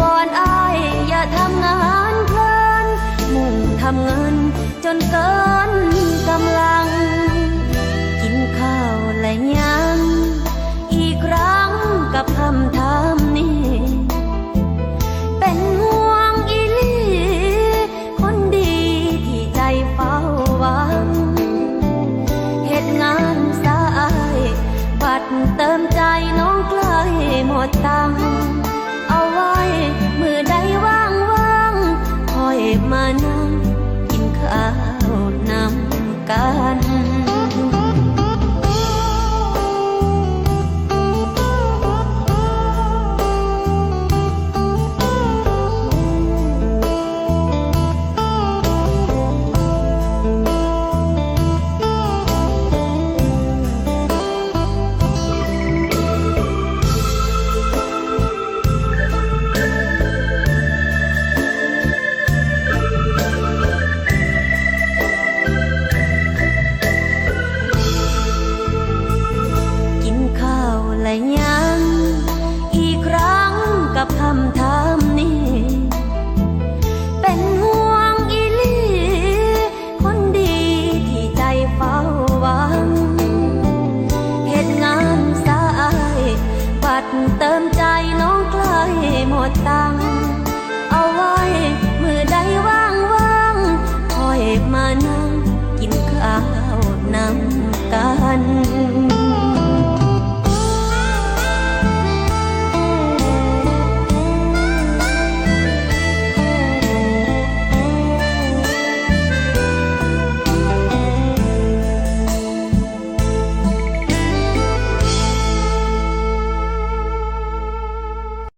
ก่อนอายอย่าทำงานเพลินมุ่งทำเงินจนเกินกำลัง กินข้าวและยัง อีกรังกับคำ ใจน้องใกล้หมดตัง